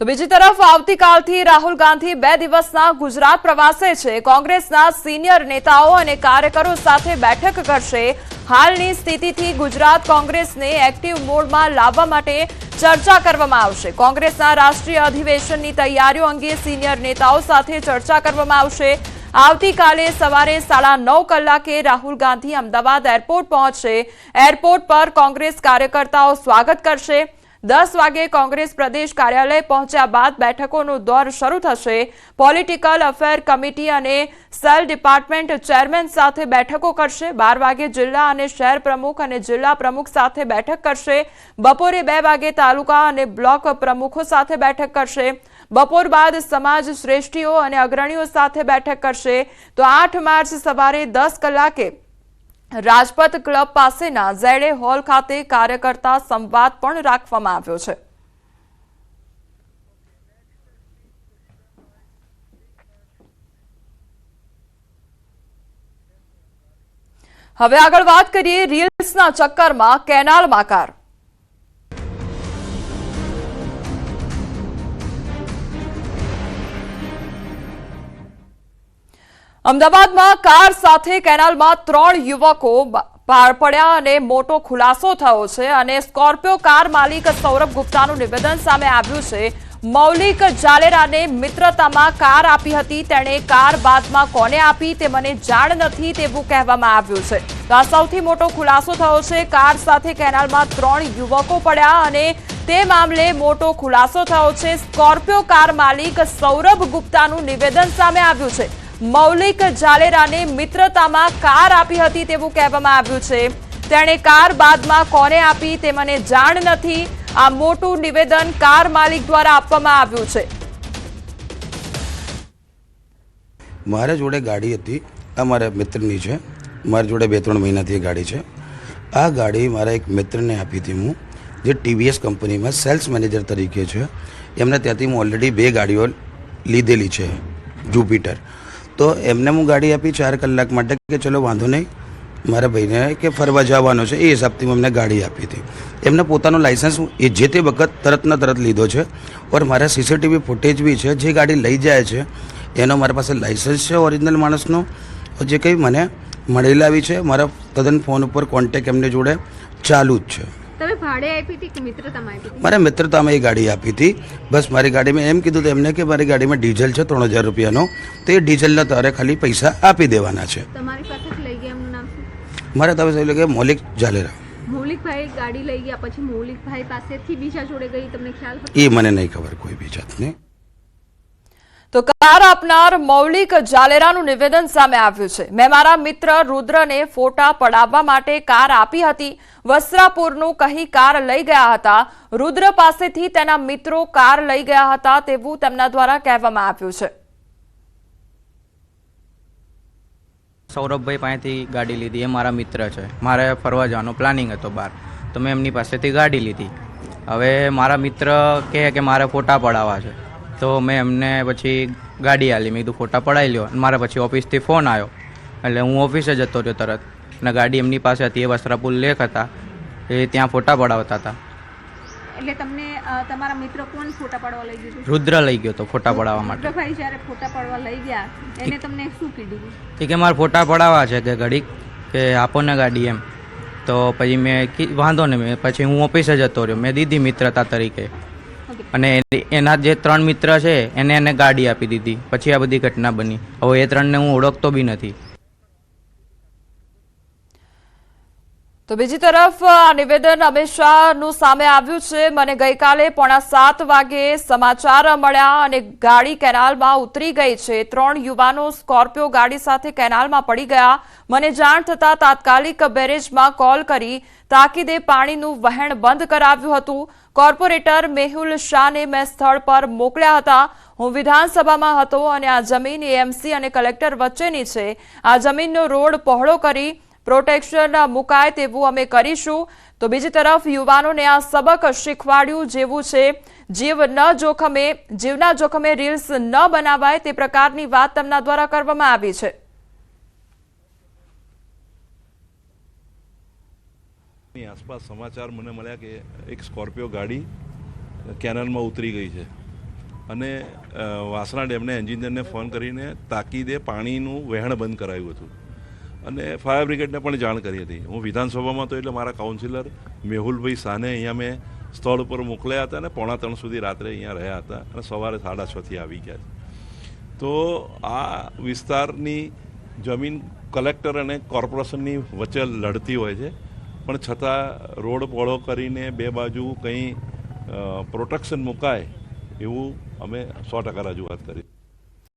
તો બીજી તરફ આવતીકાલથી રાહુલ ગાંધી બે દિવસના ગુજરાત પ્રવાસે છે. કોંગ્રેસના સિનિયર નેતાઓ અને કાર્યકરો સાથે બેઠક કરશે. હાલની સ્થિતિથી ગુજરાત કોંગ્રેસને એક્ટિવ મોડમાં લાવવા માટે ચર્ચા કરવામાં આવશે. કોંગ્રેસના રાષ્ટ્રીય અધિવેશનની તૈયારીઓ અંગે સિનિયર નેતાઓ સાથે ચર્ચા કરવામાં આવશે. આવતીકાલે સવારે સાડા નવ કલાકે રાહુલ ગાંધી અમદાવાદ એરપોર્ટ પહોંચશે. એરપોર્ટ પર કોંગ્રેસ કાર્યકર્તાઓ સ્વાગત કરશે. દસ વાગે કોંગ્રેસ પ્રદેશ કાર્યાલય પહોંચ્યા બાદ બેઠકોનો દોર શરૂ થશે. પોલિટિકલ અફેર કમિટી અને સેલ ડિપાર્ટમેન્ટ ચેરમેન સાથે બેઠકો કરશે. બાર વાગે જિલ્લા અને શહેર પ્રમુખ અને જિલ્લા પ્રમુખ સાથે બેઠક કરશે. બપોરે બે વાગે તાલુકા અને બ્લોક પ્રમુખો સાથે બેઠક કરશે. બપોર બાદ સમાજ શ્રેષ્ઠીઓ અને અગ્રણીઓ સાથે બેઠક કરશે. તો આઠ માર્ચ સવારે દસ કલાકે રાજપથ ક્લબ પાસેના ઝેડે હોલ ખાતે કાર્યકર્તા સંવાદ પણ રાખવામાં આવ્યો છે. હવે આગળ વાત કરીએ રીલ્સના ચક્કરમાં કેનાલમાં કાર. અમદાવાદમાં કાર સાથે કેનાલમાં ત્રણ યુવકો પાર પડ્યા અને મોટો ખુલાસો થયો છે અને સ્કોર્પિયો કાર માલિક સૌરભ ગુપ્તાનું નિવેદન સામે આવ્યું છે. મૌલિક જાલેરાને મિત્રતામાં કાર આપી હતી. તેણે કાર બાદમાં કોને આપી તે મને જાણ નથી તેવું કહેવામાં આવ્યું છે. તો આ સૌથી મોટો ખુલાસો થયો છે. કાર સાથે કેનાલમાં ત્રણ યુવકો પડ્યા અને તે મામલે મોટો ખુલાસો થયો છે. સ્કોર્પિયો કાર માલિક સૌરભ ગુપ્તાનું નિવેદન સામે આવ્યું છે. મૌલિક જાલેરાને મિત્રતામાં કાર આપી હતી તેવું કહેવામાં આવ્યું છે. તેણે કાર બાદમાં કોને આપી તે મને જાણ નથી. આ મોટું નિવેદન કાર માલિક દ્વારા આપવામાં આવ્યું છે. મારા જોડે ગાડી હતી. આ મારા મિત્રની છે. મારા જોડે બે ત્રણ મહિનાથી ગાડી છે. આ ગાડી મારા એક મિત્રને આપી હતી હું, જે ટીવીએસ કંપનીમાં સેલ્સ મેનેજર તરીકે છે. એમને ત્યાંથી હું ઓલરેડી બે ગાડીઓ લીધેલી છે. જુપિટર. તો એમને હું ગાડી આપી ચાર કલાક માટે કે ચલો વાંધો નહીં, મારા ભાઈને કે ફરવા જવાનો છે, એ હિસાબથી મેં એમને ગાડી આપી હતી. એમને પોતાનું લાઇસન્સ એ જે તે વખત તરતના તરત લીધો છે ઓર મારા સીસીટીવી ફૂટેજ બી છે, જે ગાડી લઈ જાય છે, એનો મારા પાસે લાઇસન્સ છે ઓરિજિનલ માણસનો. જે કંઈ મને મળેલા આવી છે, મારા તદ્દન ફોન ઉપર કોન્ટેક એમને જોડે ચાલુ જ છે. તમે ભાડે આપી હતી કે મિત્રતામાં આપી મારે મિત્રતામાં એ ગાડી આપી હતી. બસ મારી ગાડીમાં એમ કીધું એમને કે મારી ગાડીમાં ડીઝલ છે ત્રણ હજાર રૂપિયાનો. તો એ ડીઝલના તારે ખાલી પૈસા આપી દેવાના છે. તમારી પાસે લઈ ગયા એમનું નામ શું? મારે તમે સમજી લો કે મૌલિક જાલેરા. મૌલિકભાઈ ગાડી લઈ ગયા પછી મૌલિકભાઈ પાસેથી બીજા જોડે ગઈ તમને ખ્યાલ એ મને નહીં ખબર કોઈ બી જાતની. તો કાર આપનાર મૌલિક જાલેરાનું નિવેદન સામે આવ્યું છે. મેં મારા મિત્ર રુદ્રને ફોટા પડાવવા માટે કાર આપી હતી. વસ્ત્રાપુરનું કહી કાર લઈ ગયા હતા. રુદ્ર પાસેથી તેના મિત્રો કાર લઈ ગયા હતા તેવું તેમના દ્વારા કહેવામાં આવ્યું છે. સૌરભભાઈ પાસેથી ગાડી લીધી. એ મારા મિત્ર છે. મારે ફરવા જવાનો પ્લાનિંગ હતો બહાર. તો મેં એમની પાસેથી ગાડી લીધી. હવે મારા મિત્ર કહે કે મારે ફોટા પડાવવા છે. તો મેં એમને પછી ગાડી આલી. મેં કીધું ફોટા પડાવી લ્યો. અને મારા પછી ઓફિસથી ફોન આવ્યો. એટલે હું ઓફિસે જતો રહ્યો તરત. અને ગાડી એમની પાસે હતી એ વસ્ત્રાપુર લેખ હતા. એ ત્યાં ફોટા પડાવતા હતા. એટલે તમને તમારા મિત્ર કોણ ફોટા પાડવા લઈ ગયો રુદ્ર લઈ ગયો તો ફોટા પડાવવા માટે. ભાઈ જ્યારે ફોટા પાડવા લઈ ગયા એને તમને શું કીધું? એ કે મારે ફોટા પડાવવા છે કે ઘડીક કે આપો ને ગાડી એમ. તો પછી મેં કી- વાંધો ને મેં પછી હું ઓફિસે જતો રહ્યો. મેં દીધી મિત્રતા તરીકે. અને એના જે ત્રણ મિત્ર છે, એને એને ગાડી આપી દીધી. પછી આ બધી ઘટના બની. હવે એ ત્રણને હું ઓળખતો બી નથી. તો બીજી તરફ, આ નિવેદન અમિત શાહનું સામે આવ્યું છે. મને ગઈકાલે પોણા સાત વાગે સમાચાર મળ્યા અને ગાડી કેનાલમાં ઉતરી ગઈ છે. ત્રણ યુવાનો સ્કોર્પિયો ગાડી સાથે કેનાલમાં પડી ગયા. મને જાણ થતાં તાત્કાલિક બેરેજમાં કોલ કરી તાકીદે પાણીનું વહેણ બંધ કરાવ્યું હતું. કોર્પોરેટર મેહુલ શાહને મેં સ્થળ પર મોકલ્યા હતા. હું વિધાનસભામાં હતો અને આ જમીન એએમસી અને કલેક્ટર વચ્ચેની છે. આ જમીનનો રોડ પહોળો કરી પ્રોટેક્શન મુકાય તેવું અમે કરીશું. તો બીજી તરફ યુવાનોને આ સબક શીખવાડ્યું જેવું છે. જીવ ન જોખમે, જીવના જોખમે રીલ્સ ન બનાવાય તે પ્રકારની વાત તેમના દ્વારા કરવામાં આવી છે. ની આસપાસ સમાચાર મને મળ્યા કે એક સ્કોર્પિયો ગાડી કેનલમાં ઉતરી ગઈ છે. અને વાસણા ડેમના એન્જિનિયરને ફોન કરીને તાકીદે પાણીનું વહેણ બંધ કરાયું હતું. અને ફાયર બ્રિગેડને પણ જાણ કરી હતી. હું વિધાનસભામાં તો એટલે મારા કાઉન્સિલર મેહુલભાઈ સાને અહીંયા મેં સ્થળ ઉપર મોકલ્યા હતા અને પોણા ત્રણ સુધી રાત્રે અહીંયા રહ્યા હતા અને સવારે સાડા છથી આવી ગયા છે. તો આ વિસ્તારની જમીન કલેક્ટર અને કોર્પોરેશનની વચ્ચે લડતી હોય છે. પણ છતાં રોડ પહોળો કરીને બે બાજુ કંઈ પ્રોટેક્શન મુકાય એવું અમે સો ટકા રજૂઆત કરી